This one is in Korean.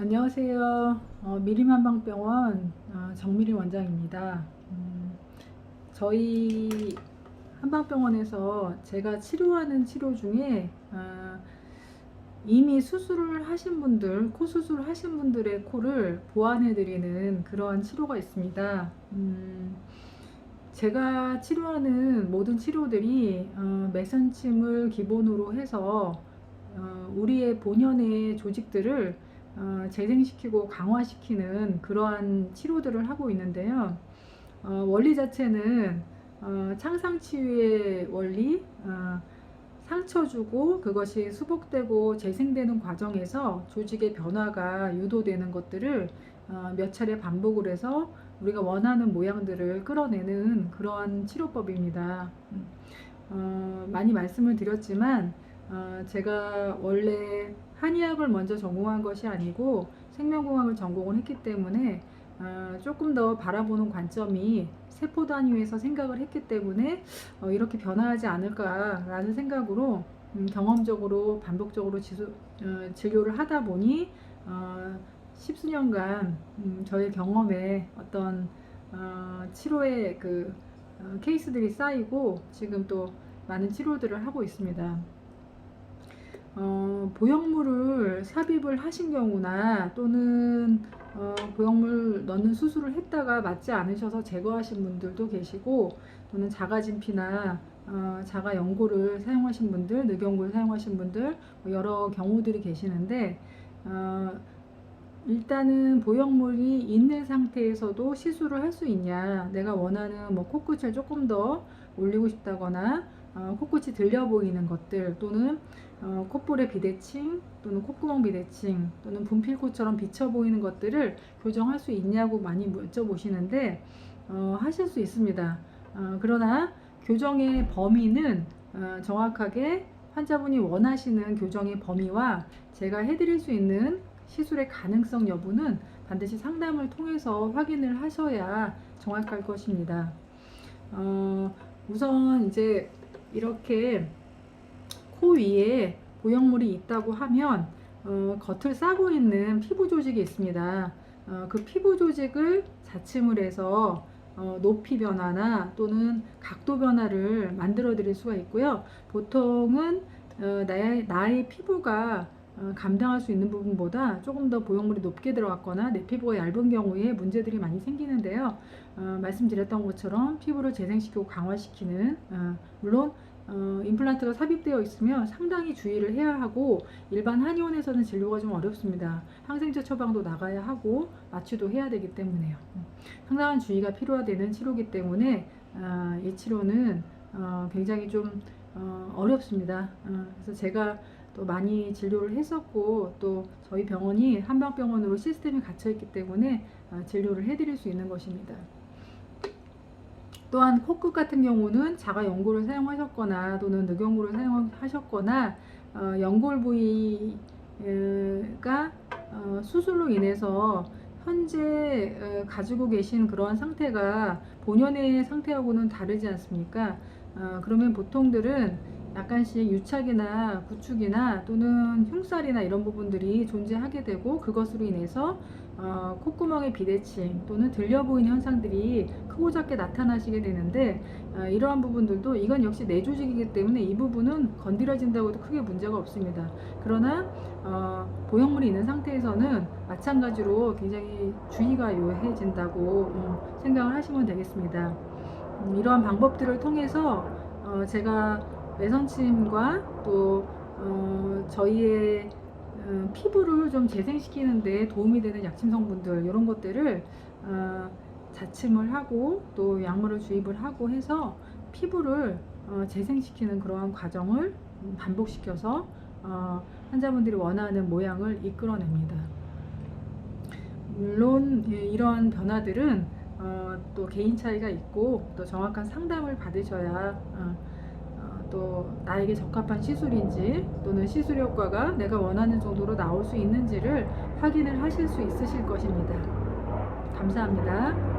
안녕하세요. 어, 미림한방병원 어, 정미림 원장입니다. 음, 저희 한방병원에서 제가 치료하는 치료 중에 어, 이미 수술을 하신 분들, 코 수술을 하신 분들의 코를 보완해드리는 그러한 치료가 있습니다. 음, 제가 치료하는 모든 치료들이 어, 메선침을 기본으로 해서 어, 우리의 본연의 조직들을 어, 재생시키고 강화시키는 그러한 치료들을 하고 있는데요. 어, 원리 자체는 어, 창상치유의 원리, 어, 상처 주고 그것이 수복되고 재생되는 과정에서 조직의 변화가 유도되는 것들을 어, 몇 차례 반복을 해서 우리가 원하는 모양들을 끌어내는 그러한 치료법입니다. 음, 어, 많이 말씀을 드렸지만 어, 제가 원래 한의학을 먼저 전공한 것이 아니고 생명공학을 전공을 했기 때문에 어, 조금 더 바라보는 관점이 세포 단위에서 생각을 했기 때문에 어, 이렇게 변화하지 않을까라는 생각으로 음, 경험적으로 반복적으로 지수, 어, 진료를 하다 보니 어, 십수년간 음, 저의 경험에 어떤 어, 치료의 그 어, 케이스들이 쌓이고 지금 또 많은 치료들을 하고 있습니다. 어, 보형물을 삽입을 하신 경우나 또는 어, 보형물 넣는 수술을 했다가 맞지 않으셔서 제거하신 분들도 계시고 또는 자가진 피나 어, 자가 연고를 사용하신 분들, 늑연고를 사용하신 분들 뭐 여러 경우들이 계시는데 어, 일단은 보형물이 있는 상태에서도 시술을 할 수 있냐 내가 원하는 뭐 코끝을 조금 더 올리고 싶다거나 어, 코끝이 들려 보이는 것들 또는 어, 콧볼의 비대칭 또는 콧구멍 비대칭 또는 분필코처럼 비쳐 보이는 것들을 교정할 수 있냐고 많이 여쭤보시는데 어, 하실 수 있습니다. 어, 그러나 교정의 범위는 어, 정확하게 환자분이 원하시는 교정의 범위와 제가 해드릴 수 있는 시술의 가능성 여부는 반드시 상담을 통해서 확인을 하셔야 정확할 것입니다. 어, 우선 이제 이렇게 코 위에 보형물이 있다고 하면 어, 겉을 싸고 있는 피부 조직이 있습니다. 어, 그 피부 조직을 자침을 해서 어, 높이 변화나 또는 각도 변화를 만들어 드릴 수가 있고요. 보통은 어, 나의, 나의 피부가 어, 감당할 수 있는 부분보다 조금 더 보형물이 높게 들어갔거나 내 피부가 얇은 경우에 문제들이 많이 생기는데요. 어, 말씀드렸던 것처럼 피부를 재생시키고 강화시키는 어, 물론 어, 임플란트가 삽입되어 있으면 상당히 주의를 해야 하고 일반 한의원에서는 진료가 좀 어렵습니다. 항생제 처방도 나가야 하고 마취도 해야 되기 때문에요. 음, 상당한 주의가 필요하되는 치료기 때문에 아, 이 치료는 어, 굉장히 좀 어, 어렵습니다. 어, 그래서 제가 또 많이 진료를 했었고 또 저희 병원이 한방병원으로 시스템이 갇혀 있기 때문에 어, 진료를 해드릴 수 있는 것입니다. 또한 코끝 같은 경우는 자가 연골을 사용하셨거나 또는 늑연골을 사용하셨거나 어, 연골 부위가 어, 수술로 인해서 현재 어, 가지고 계신 그러한 상태가 본연의 상태하고는 다르지 않습니까? 어, 그러면 보통들은 약간씩 유착이나 구축이나 또는 흉살이나 이런 부분들이 존재하게 되고 그것으로 인해서 어, 콧구멍의 비대칭 또는 들려 보이는 현상들이 크고 작게 나타나시게 되는데 어, 이러한 부분들도 이건 역시 내 조직이기 때문에 이 부분은 건드려진다고 해도 크게 문제가 없습니다. 그러나 어, 보형물이 있는 상태에서는 마찬가지로 굉장히 주의가 요해진다고 음, 생각을 하시면 되겠습니다. 음, 이러한 방법들을 통해서 어, 제가 매선침과 또 어, 저희의 어, 피부를 좀 재생시키는데 도움이 되는 약침 성분들 이런 것들을 어, 자침을 하고 또 약물을 주입을 하고 해서 피부를 어, 재생시키는 그러한 과정을 반복시켜서 어, 환자분들이 원하는 모양을 이끌어냅니다. 물론 예, 이러한 변화들은 어, 또 개인 차이가 있고 또 정확한 상담을 받으셔야 어, 어, 또 나에게 적합한 시술인지 또는 시술 효과가 내가 원하는 정도로 나올 수 있는지를 확인을 하실 수 있으실 것입니다. 감사합니다.